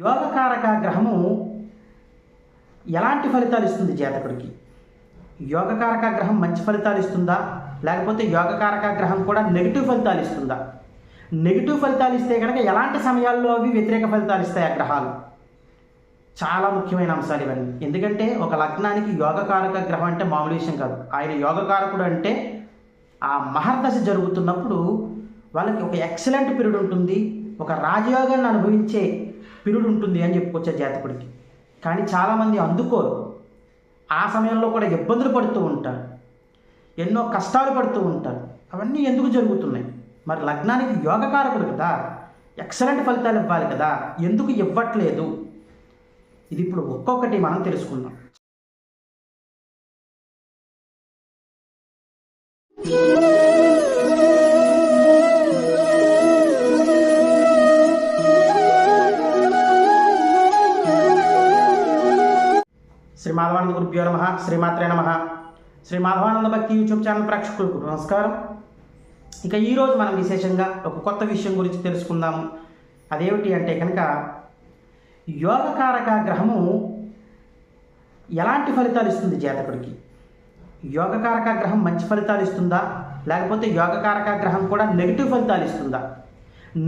యోగకారక గ్రహము ఎలాంటి ఫలితాలు ఇస్తుంది జాతకుడికి? యోగకారక గ్రహం మంచి ఫలితాలు ఇస్తుందా? లేకపోతే యోగకారక గ్రహం కూడా నెగిటివ్ ఫలితాలు ఇస్తుందా? నెగిటివ్ ఫలితాలు ఇస్తే కనుక ఎలాంటి సమయాల్లో అవి వ్యతిరేక ఫలితాలు ఇస్తాయి ఆ గ్రహాలు? చాలా ముఖ్యమైన అంశాలు ఇవన్నీ. ఎందుకంటే ఒక లగ్నానికి యోగకారక గ్రహం అంటే మామూలు విషయం కాదు. ఆయన యోగకారకుడు అంటే ఆ మహర్దశ జరుగుతున్నప్పుడు వాళ్ళకి ఒక ఎక్సలెంట్ పీరియడ్ ఉంటుంది. ఒక రాజయోగాన్ని అనుభవించే పిరుడు ఉంటుంది అని చెప్పుకొచ్చే జాతకుడికి. కానీ చాలామంది అందుకోరు. ఆ సమయంలో కూడా ఇబ్బందులు పడుతూ ఉంటారు. ఎన్నో కష్టాలు పడుతూ ఉంటారు. అవన్నీ ఎందుకు జరుగుతున్నాయి? మరి లగ్నానికి యోగకారకుడు కదా. ఎక్సలెంట్ ఫలితాలు ఇవ్వాలి కదా. ఎందుకు ఇవ్వట్లేదు? ఇది ఇప్పుడు ఒక్కొక్కటి మనం తెలుసుకుందాం. Yeah. మాధవానంద గురుభ్యో నమ శ్రీమాత్రే నమ శ్రీ మాధవానంద భక్తి యూట్యూబ్ ఛానల్ ప్రేక్షకులకు నమస్కారం. ఇక ఈరోజు మనం విశేషంగా ఒక కొత్త విషయం గురించి తెలుసుకుందాము. అదేమిటి అంటే కనుక యోగకారక గ్రహము ఎలాంటి ఫలితాలు ఇస్తుంది జాతకుడికి? యోగకారక గ్రహం మంచి ఫలితాలు ఇస్తుందా? లేకపోతే యోగకారక గ్రహం కూడా నెగిటివ్ ఫలితాలు ఇస్తుందా?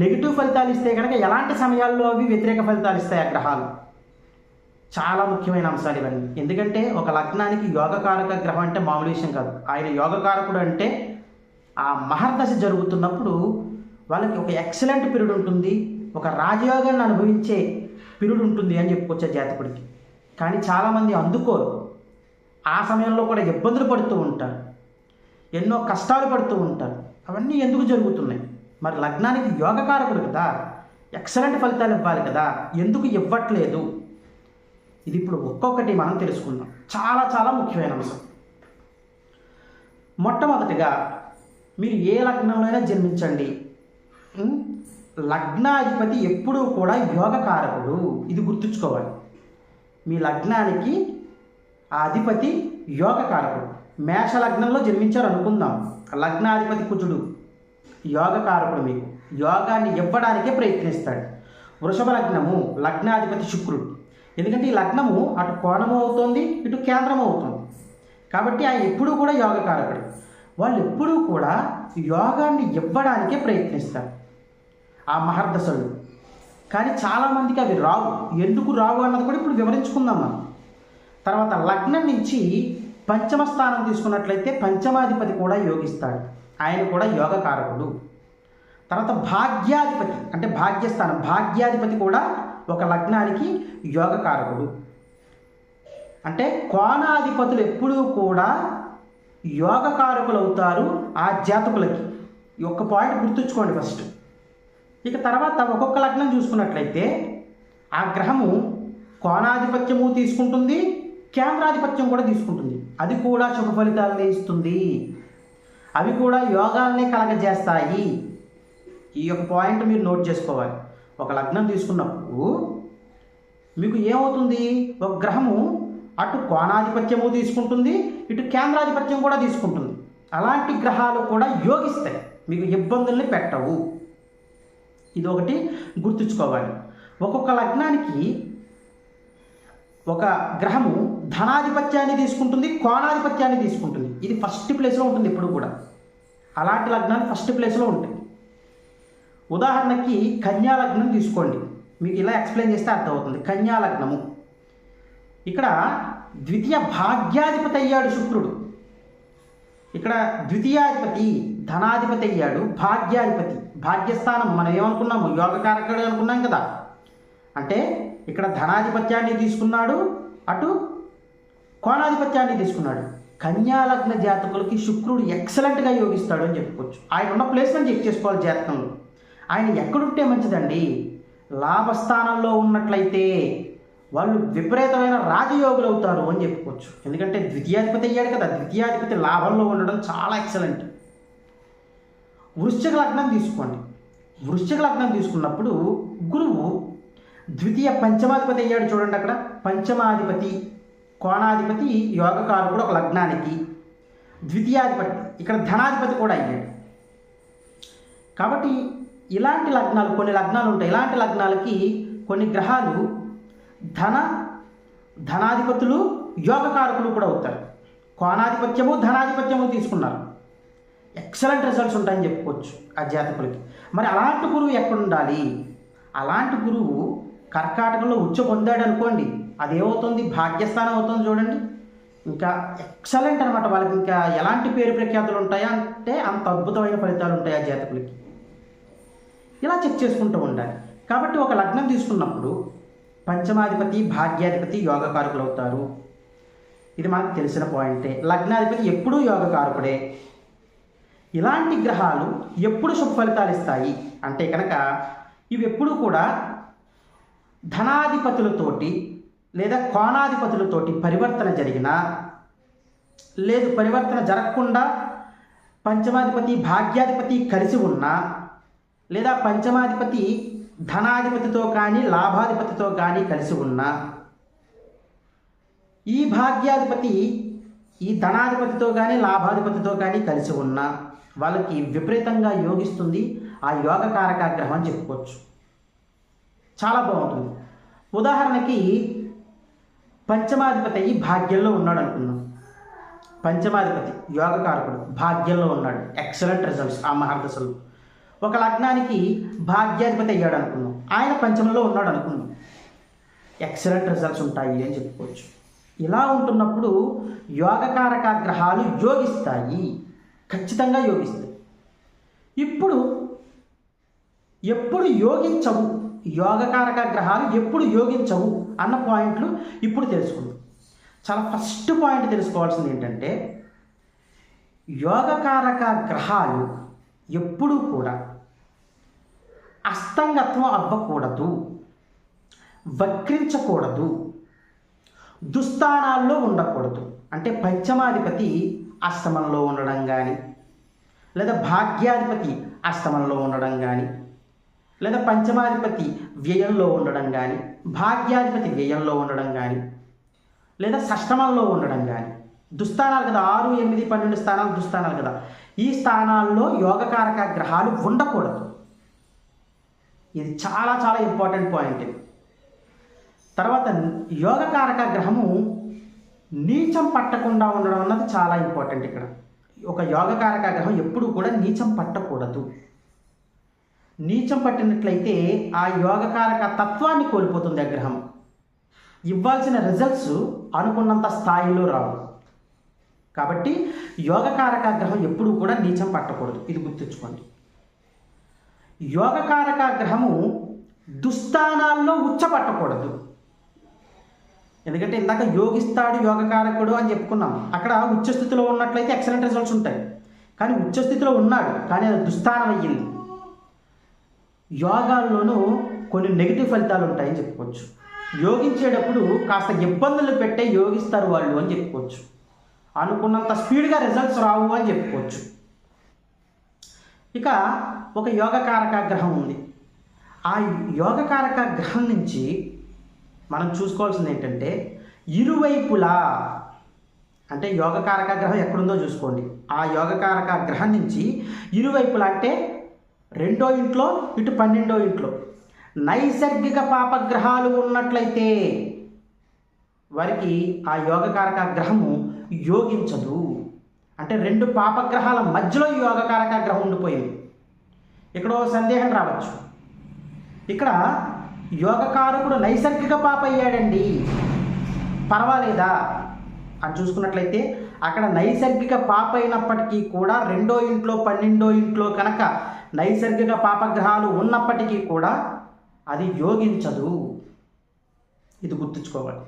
నెగిటివ్ ఫలితాలు ఇస్తే కనుక ఎలాంటి సమయాల్లో అవి వ్యతిరేక ఫలితాలు ఇస్తాయి ఆ గ్రహాలు? చాలా ముఖ్యమైన అంశాలు ఇవన్నీ. ఎందుకంటే ఒక లగ్నానికి యోగకారక గ్రహం అంటే మామూలు విషయం కాదు. ఆయన యోగకారకుడు అంటే ఆ మహర్దశ జరుగుతున్నప్పుడు వాళ్ళకి ఒక ఎక్సలెంట్ పీరియడ్ ఉంటుంది. ఒక రాజయోగాన్ని అనుభవించే పీరియడ్ ఉంటుంది అని చెప్పుకొచ్చే జాతకుడికి. కానీ చాలామంది అందుకోరు. ఆ సమయంలో కూడా ఇబ్బందులు పడుతూ ఉంటారు. ఎన్నో కష్టాలు పడుతూ ఉంటారు. అవన్నీ ఎందుకు జరుగుతున్నాయి? మరి లగ్నానికి యోగకారకుడు కదా. ఎక్సలెంట్ ఫలితాలు ఇవ్వాలి కదా. ఎందుకు ఇవ్వట్లేదు? ఇది ఇప్పుడు ఒక్కొక్కటి మనం తెలుసుకుందాం. చాలా చాలా ముఖ్యమైన అంశం. మొట్టమొదటిగా మీరు ఏ లగ్నంలో అయినా జన్మించండి లగ్నాధిపతి ఎప్పుడూ కూడా యోగకారకుడు. ఇది గుర్తుంచుకోవాలి. మీ లగ్నానికి ఆ అధిపతి యోగకారకుడు. మేష లగ్నంలో జన్మించారు అనుకుందాం. లగ్నాధిపతి కుజుడు. యోగకారకుడు మీకు. యోగాన్ని ఇవ్వడానికే ప్రయత్నిస్తాడు. వృషభ లగ్నము లగ్నాధిపతి శుక్రుడు. ఎందుకంటే ఈ లగ్నము అటు కోణము అవుతుంది ఇటు కేంద్రము అవుతుంది. కాబట్టి ఆయన ఎప్పుడూ కూడా యోగకారకుడు. వాళ్ళు ఎప్పుడూ కూడా యోగాన్ని ఇవ్వడానికే ప్రయత్నిస్తారు. ఆ మహర్దశలు. కానీ చాలామందికి అవి రావు. ఎందుకు రావు అన్నది కూడా ఇప్పుడు వివరించుకుందాం మనం. తర్వాత లగ్నం నుంచి పంచమ స్థానం తీసుకున్నట్లయితే పంచమాధిపతి కూడా యోగిస్తాడు. ఆయన కూడా యోగకారకుడు. తర్వాత భాగ్యాధిపతి. అంటే భాగ్యస్థానం. భాగ్యాధిపతి కూడా ఒక లగ్నానికి యోగకారకుడు. అంటే కోణాధిపతులు ఎప్పుడూ కూడా యోగకారకులు అవుతారు ఆ జాతకులకి. ఈ ఒక్క పాయింట్ గుర్తుంచుకోండి ఫస్ట్. ఇక తర్వాత ఒక్కొక్క లగ్నం చూసుకున్నట్లయితే ఆ గ్రహము కోణాధిపత్యము తీసుకుంటుంది కేంద్రాధిపత్యం కూడా తీసుకుంటుంది. అది కూడా శుభ ఫలితాలనే ఇస్తుంది. అవి కూడా యోగాలనే కలగజేస్తాయి. ఈ యొక్క పాయింట్ మీరు నోట్ చేసుకోవాలి. ఒక లగ్నం తీసుకున్నప్పుడు మీకు ఏమవుతుంది? ఒక గ్రహము అటు కోణాధిపత్యము తీసుకుంటుంది ఇటు కేంద్రాధిపత్యం కూడా తీసుకుంటుంది. అలాంటి గ్రహాలు కూడా యోగిస్తాయి. మీకు ఇబ్బందుల్ని పెట్టవు. ఇది ఒకటి గుర్తుంచుకోవాలి. ఒక్కొక్క లగ్నానికి ఒక గ్రహము ధనాధిపత్యాన్ని తీసుకుంటుంది కోణాధిపత్యాన్ని తీసుకుంటుంది. ఇది ఫస్ట్ ప్లేస్లో ఉంటుంది ఇప్పుడు కూడా. అలాంటి లగ్నాలు ఫస్ట్ ప్లేస్లో ఉంటాయి. ఉదాహరణకి కన్యాలగ్నం తీసుకోండి. మీకు ఇలా ఎక్స్ప్లెయిన్ చేస్తే అర్థమవుతుంది. కన్యాలగ్నము. ఇక్కడ ద్వితీయ భాగ్యాధిపతి అయ్యాడు శుక్రుడు. ఇక్కడ ద్వితీయాధిపతి ధనాధిపతి అయ్యాడు భాగ్యాధిపతి. భాగ్యస్థానం మనం ఏమనుకున్నాము? యోగకారకుడు అనుకున్నాం కదా. అంటే ఇక్కడ ధనాధిపత్యాన్ని తీసుకున్నాడు అటు కోణాధిపత్యాన్ని తీసుకున్నాడు. కన్యాలగ్న జాతకులకి శుక్రుడు ఎక్సలెంట్గా యోగిస్తాడు అని చెప్పుకోవచ్చు. ఆయన ఉన్న ప్లేస్మెంట్ చెక్ చేసుకోవాలి జాతకంలో. ఆయన ఎక్కడుంటే మంచిదండి. లాభస్థానంలో ఉన్నట్లయితే వాళ్ళు విపరీతమైన రాజయోగులు అవుతారు అని చెప్పుకోవచ్చు. ఎందుకంటే ద్వితీయాధిపతి అయ్యాడు కదా ద్వితీయాధిపతి లాభంలో ఉండడం చాలా ఎక్సలెంట్ వృశ్చిక లగ్నం తీసుకోండి. వృశ్చిక లగ్నం తీసుకున్నప్పుడు గురువు ద్వితీయ పంచమాధిపతి అయ్యాడు చూడండి అక్కడ. పంచమాధిపతి కోణాధిపతి యోగకారకుడు ఒక లగ్నానికి ద్వితీయాధిపతి ఇక్కడ ధనాధిపతి కూడా అయ్యాడు. కాబట్టి ఇలాంటి లగ్నాలు కొన్ని లగ్నాలు ఉంటాయి. ఇలాంటి లగ్నాలకి కొన్ని గ్రహాలు ధన ధనాధిపతులు యోగకారకులు కూడా అవుతారు. కోణాధిపత్యము ధనాధిపత్యము తీసుకున్నారు. ఎక్సలెంట్ రిజల్ట్స్ ఉంటాయని చెప్పుకోవచ్చు ఆ జాతకులకి మరి అలాంటి గురువు ఎక్కడ ఉండాలి అలాంటి గురువు కర్కాటకంలో ఉచ్చ పొందాడు అనుకోండి అదేమవుతుంది? భాగ్యస్థానం అవుతుంది చూడండి. ఇంకా ఎక్సలెంట్ అనమాట వాళ్ళకి. ఇంకా ఎలాంటి పేరు ప్రఖ్యాతులు ఉంటాయా అంటే అంత అద్భుతమైన ఫలితాలు ఉంటాయి ఆ జాతకులకి ఇలా చెక్ చేసుకుంటూ ఉండాలి. కాబట్టి ఒక లగ్నం తీసుకున్నప్పుడు పంచమాధిపతి భాగ్యాధిపతి యోగకారకులు అవుతారు. ఇది మనకు తెలిసిన పాయింటే. లగ్నాధిపతి ఎప్పుడూ యోగకారకుడే. ఇలాంటి గ్రహాలు ఎప్పుడు శుభఫలితాలు ఇస్తాయి? అంటే కనుక ఇవి ఎప్పుడూ కూడా ధనాధిపతులతోటి లేదా కోణాధిపతులతోటి పరివర్తన జరిగినా లేదు పరివర్తన జరగకుండా పంచమాధిపతి భాగ్యాధిపతి కలిసి ఉన్నా లేదా పంచమాధిపతి ధనాధిపతితో కానీ లాభాధిపతితో కానీ కలిసి ఉన్నా ఈ భాగ్యాధిపతి ఈ ధనాధిపతితో కానీ లాభాధిపతితో కానీ కలిసి ఉన్నా వాళ్ళకి విపరీతంగా యోగిస్తుంది ఆ యోగకారక కారకాగ్రహం అని చెప్పుకోవచ్చు. చాలా బాగుంటుంది. ఉదాహరణకి పంచమాధిపతి అయ్యి భాగ్యంలో ఉన్నాడు అనుకున్నాం పంచమాధిపతి యోగకారకుడు భాగ్యంలో ఉన్నాడు. ఎక్సలెంట్ రిజల్ట్స్ ఆ మహర్దశలు. ఒక లగ్నానికి భాగ్యాధిపతి అయ్యాడు అనుకుందాం. ఆయన పంచమంలో ఉన్నాడు అనుకుందాం. ఎక్సలెంట్ రిజల్ట్స్ ఉంటాయి అని చెప్పుకోవచ్చు. ఇలా ఉంటున్నప్పుడు యోగకారక గ్రహాలు యోగిస్తాయి. ఖచ్చితంగా యోగిస్తాయి. ఇప్పుడు ఎప్పుడు యోగించవు? యోగకారక గ్రహాలు ఎప్పుడు యోగించవు అన్న పాయింట్లు ఇప్పుడు తెలుసుకుందాం. చాలా ఫస్ట్ పాయింట్ తెలుసుకోవాల్సింది ఏంటంటే యోగకారక గ్రహాలు ఎప్పుడూ కూడా అస్తంగత్వం అవ్వకూడదు. వక్రించకూడదు. దుస్థానాల్లో ఉండకూడదు. అంటే పంచమాధిపతి అష్టమంలో ఉండడం కానీ లేదా భాగ్యాధిపతి అష్టమంలో ఉండడం కానీ లేదా పంచమాధిపతి వ్యయంలో ఉండడం కానీ భాగ్యాధిపతి వ్యయంలో ఉండడం కానీ లేదా షష్టమంలో ఉండడం కానీ దుస్థానాలు కదా ఆరు ఎనిమిది పన్నెండు స్థానాలు దుస్థానాలు కదా. ఈ స్థానాల్లో యోగకారక గ్రహాలు ఉండకూడదు. ఇది చాలా చాలా ఇంపార్టెంట్ పాయింట్ తర్వాత యోగకారక గ్రహము నీచం పట్టకుండా ఉండడం అన్నది చాలా ఇంపార్టెంట్ ఇక్కడ. ఒక యోగకారక గ్రహం ఎప్పుడు కూడా నీచం పట్టకూడదు. నీచం పట్టినట్లయితే ఆ యోగకారక తత్వాన్ని కోల్పోతుంది ఆ గ్రహం. ఇవ్వాల్సిన రిజల్ట్స్ అనుకున్నంత స్థాయిలో రావు. కాబట్టి యోగకారక గ్రహం ఎప్పుడూ కూడా నీచం పట్టకూడదు. ఇది గుర్తుంచుకోండి యోగకారక గ్రహము దుస్థానాల్లో ఉచ్చపట్టకూడదు. ఎందుకంటే ఇందాక యోగిస్తాడు యోగకారకుడు అని చెప్పుకున్నాం. అక్కడ ఉచ్చస్థితిలో ఉన్నట్లయితే ఎక్సలెంట్ రిజల్ట్స్ ఉంటాయి. కానీ ఉచ్చస్థితిలో ఉన్నాడు కానీ అది దుస్థానం అయ్యింది. యోగాల్లోనూ కొన్ని నెగిటివ్ ఫలితాలు ఉంటాయని చెప్పుకోవచ్చు. యోగించేటప్పుడు కాస్త ఇబ్బందులు పెట్టే యోగిస్తారు వాళ్ళు అని చెప్పుకోవచ్చు. అనుకున్నంత స్పీడ్గా రిజల్ట్స్ రావు అని చెప్పుకోవచ్చు. ఇక ఒక యోగకారక గ్రహం ఉంది. ఆ యోగకారక గ్రహం నుంచి మనం చూసుకోవాల్సింది ఏంటంటే ఇరువైపులా అంటే యోగకారక గ్రహం ఎక్కడుందో చూసుకోండి. ఆ యోగకారక గ్రహం నుంచి ఇరువైపులా అంటే రెండో ఇంట్లో ఇటు పన్నెండో ఇంట్లో నైసర్గిక పాపగ్రహాలు ఉన్నట్లయితే వారికి ఆ యోగకారక గ్రహము యోగించదు. అంటే రెండు పాపగ్రహాల మధ్యలో ఈ యోగకారక గ్రహం ఉండిపోయింది. ఇక్కడ సందేహం రావచ్చు. ఇక్కడ యోగకారకుడు నైసర్గిక పాప అయ్యాడండి. పర్వాలేదా? అని చూసుకున్నట్లయితే అక్కడ నైసర్గిక పాప అయినప్పటికీ కూడా రెండో ఇంట్లో పన్నెండో ఇంట్లో కనుక నైసర్గిక పాపగ్రహాలు ఉన్నప్పటికీ కూడా అది యోగించదు. ఇది గుర్తుంచుకోవాలి.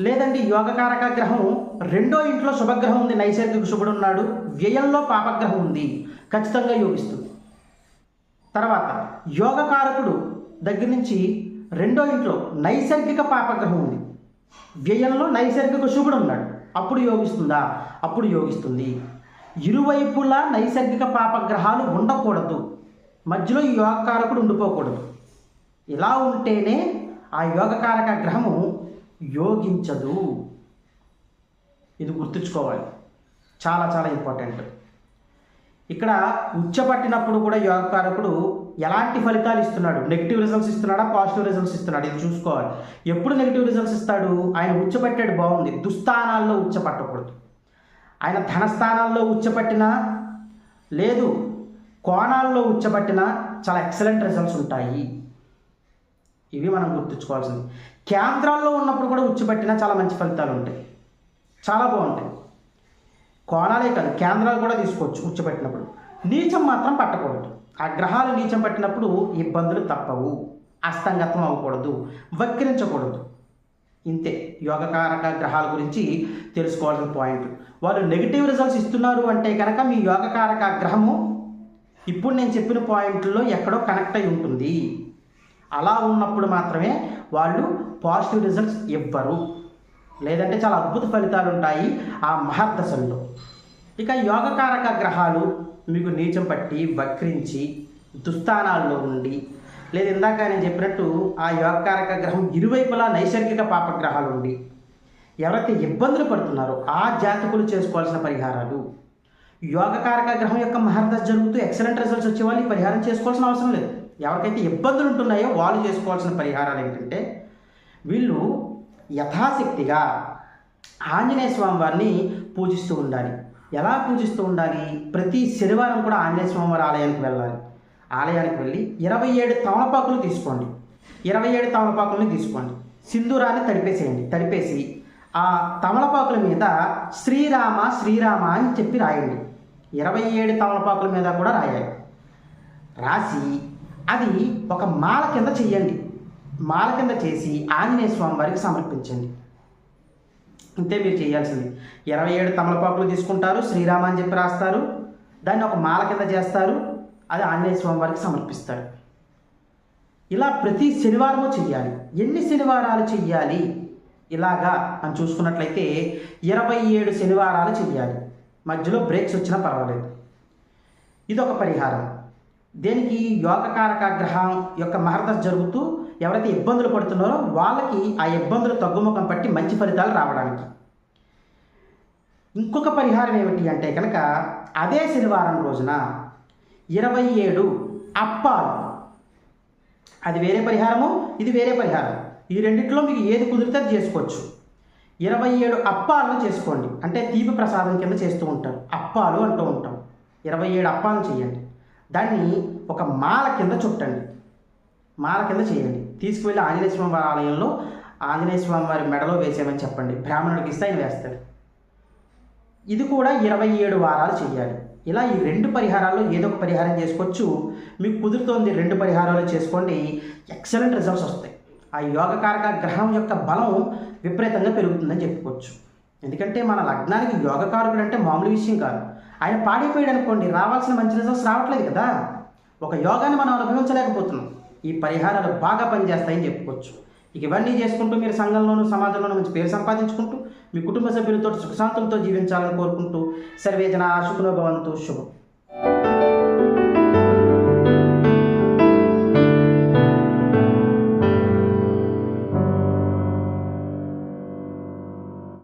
లేదండి యోగకారక గ్రహం రెండో ఇంట్లో శుభగ్రహం ఉంది నైసర్గిక శుభుడు ఉన్నాడు వ్యయంలో పాపగ్రహం ఉంది ఖచ్చితంగా యోగిస్తుంది. తర్వాత యోగకారకుడు దగ్గర నుంచి రెండో ఇంట్లో నైసర్గిక పాపగ్రహం ఉంది. వ్యయంలో నైసర్గిక శుభుడు ఉన్నాడు. అప్పుడు యోగిస్తుందా? అప్పుడు యోగిస్తుంది. ఇరువైపులా నైసర్గిక పాపగ్రహాలు ఉండకూడదు. మధ్యలో ఈ యోగకారకుడు ఉండిపోకూడదు. ఇలా ఉంటేనే ఆ యోగకారక గ్రహము యోగించదు. ఇది గుర్తుంచుకోవాలి. చాలా చాలా ఇంపార్టెంట్. ఇక్కడ ఉచ్చపట్టినప్పుడు కూడా యోగకారకుడు ఎలాంటి ఫలితాలు ఇస్తున్నాడు? నెగిటివ్ రిజల్ట్స్ ఇస్తున్నాడా? పాజిటివ్ రిజల్ట్స్ ఇస్తున్నాడు? ఇది చూసుకోవాలి. ఎప్పుడు నెగిటివ్ రిజల్ట్స్ ఇస్తాడు? ఆయన ఉచ్చపట్టాడు బాగుంది. దుస్థానాల్లో ఉచ్చపట్టకూడదు. ఆయన ధనస్థానాల్లో ఉచ్చపట్టినా లేదు కోణాల్లో ఉచ్చబట్టిన చాలా ఎక్సలెంట్ రిజల్ట్స్ ఉంటాయి. ఇవి మనం గుర్తుంచుకోవాల్సింది. కేంద్రాల్లో ఉన్నప్పుడు కూడా ఉచ్చిపెట్టినా చాలా మంచి ఫలితాలు ఉంటాయి. చాలా బాగుంటాయి. కోణాలే కాదు కేంద్రాలు కూడా తీసుకోవచ్చు ఉచ్చబట్టినప్పుడు నీచం మాత్రం పట్టకూడదు. ఆ గ్రహాలు నీచం పట్టినప్పుడు ఇబ్బందులు తప్పవు. అస్తంగతం అవ్వకూడదు. వక్రించకూడదు. ఇంతే. యోగకారక గ్రహాల గురించి తెలుసుకోవాల్సిన పాయింట్. వాళ్ళు నెగిటివ్ రిజల్ట్స్ ఇస్తున్నారు అంటే కనుక మీ యోగకారక గ్రహము ఇప్పుడు నేను చెప్పిన పాయింట్లో ఎక్కడో కనెక్ట్ అయి ఉంటుంది. అలా ఉన్నప్పుడు మాత్రమే వాళ్ళు పాజిటివ్ రిజల్ట్స్ ఇవ్వరు. లేదంటే చాలా అద్భుత ఫలితాలు ఉంటాయి ఆ మహర్దశల్లో. ఇక యోగకారక గ్రహాలు మీకు నీచం పట్టి వక్రించి దుస్థానాల్లో ఉండి లేదు ఇందాక నేను చెప్పినట్టు ఆ యోగకారక గ్రహం ఇరువైపులా నైసర్గిక పాపగ్రహాలు ఉండి ఎవరైతే ఇబ్బందులు పడుతున్నారో ఆ జాతకులు చేసుకోవాల్సిన పరిహారాలు. యోగకారక గ్రహం యొక్క మహర్దశ జరుగుతూ ఎక్సలెంట్ రిజల్ట్స్ వచ్చే వాళ్ళు పరిహారం చేసుకోవాల్సిన అవసరం లేదు. ఎవరికైతే ఇబ్బందులు ఉంటున్నాయో వాళ్ళు చేసుకోవాల్సిన పరిహారాలు ఏంటంటే వీళ్ళు యథాశక్తిగా ఆంజనేయ స్వామి వారిని పూజిస్తూ ఉండాలి. ఎలా పూజిస్తూ ఉండాలి? ప్రతి శనివారం కూడా ఆంజనేయ స్వామి వారి ఆలయానికి వెళ్ళాలి. ఆలయానికి వెళ్ళి ఇరవై ఏడు తమలపాకులు తీసుకోండి. ఇరవై ఏడు తమలపాకులని తీసుకోండి. సింధూరాన్ని తడిపేసేయండి. తడిపేసి ఆ తమలపాకుల మీద శ్రీరామ శ్రీరామ అని చెప్పి రాయండి. ఇరవై ఏడు తమలపాకుల మీద కూడా రాయాలి. రాసి అది ఒక మాల కింద చెయ్యండి మాల కింద చేసి ఆంజనేయ స్వామి వారికి సమర్పించండి. ఇంతే మీరు చేయాల్సింది. ఇరవై ఏడు తమలపాకులు తీసుకుంటారు శ్రీరామ అని చెప్పి రాస్తారు. దాన్ని ఒక మాల కింద చేస్తారు అది ఆంజనేయ స్వామి వారికి సమర్పిస్తారు. ఇలా ప్రతి శనివారము చెయ్యాలి. ఎన్ని శనివారాలు చెయ్యాలి? ఇలాగా అని చూసుకున్నట్లయితే ఇరవై ఏడు శనివారాలు చెయ్యాలి. మధ్యలో బ్రేక్స్ వచ్చినా పర్వాలేదు. ఇదొక పరిహారం. దేనికి యోగకారక గ్రహం యొక్క మహర్దశ జరుగుతూ ఎవరైతే ఇబ్బందులు పడుతున్నారో వాళ్ళకి ఆ ఇబ్బందులు తగ్గుముఖం పట్టి మంచి ఫలితాలు రావడానికి. ఇంకొక పరిహారం ఏమిటి అంటే కనుక అదే శనివారం రోజున ఇరవై ఏడు అప్పాలు. అది వేరే పరిహారము ఇది వేరే పరిహారం. ఈ రెండిట్లో మీకు ఏది కుదిరితే అది చేసుకోవచ్చు. ఇరవై ఏడు అప్పాలను చేసుకోండి. అంటే తీపి ప్రసాదం కింద చేస్తూ ఉంటారు. అప్పాలు అంటూ ఉంటాం. ఇరవై ఏడు అప్పాలను చేయండి. దాన్ని ఒక మాల కింద చుట్టండి. మాల కింద చేయండి. తీసుకువెళ్ళి ఆంజనేయ స్వామి వారి ఆలయంలో ఆంజనేయ స్వామి వారి మెడలో వేసేయమని చెప్పండి. బ్రాహ్మణుడికి ఇస్తే ఆయన వేస్తాడు. ఇది కూడా ఇరవై ఏడు వారాలు చేయాలి. ఇలా ఈ రెండు పరిహారాల్లో ఏదో ఒక పరిహారం చేసుకోవచ్చు. మీకు కుదురుతోంది రెండు పరిహారాలు చేసుకోండి. ఎక్సలెంట్ రిజల్ట్స్ వస్తాయి. ఆ యోగకారక గ్రహం యొక్క బలం విపరీతంగా పెరుగుతుందని చెప్పుకోవచ్చు. ఎందుకంటే మన లగ్నానికి యోగకారకుడు అంటే మామూలు విషయం కాదు. ఆయన పాడైపోయాడు అనుకోండి రావాల్సిన మంచి రిజల్ట్స్ రావట్లేదు కదా. ఒక యోగాన్ని మనం అనుభవించలేకపోతున్నాం ఈ పరిహారాలు బాగా పనిచేస్తాయని చెప్పుకోవచ్చు. ఇక ఇవన్నీ చేసుకుంటూ మీరు సంఘంలోనూ సమాజంలోనూ మంచి పేరు సంపాదించుకుంటూ మీ కుటుంబ సభ్యులతో సుఖశాంతులతో జీవించాలని కోరుకుంటూ సర్వేజన సుఖనోభవంతు శుభం.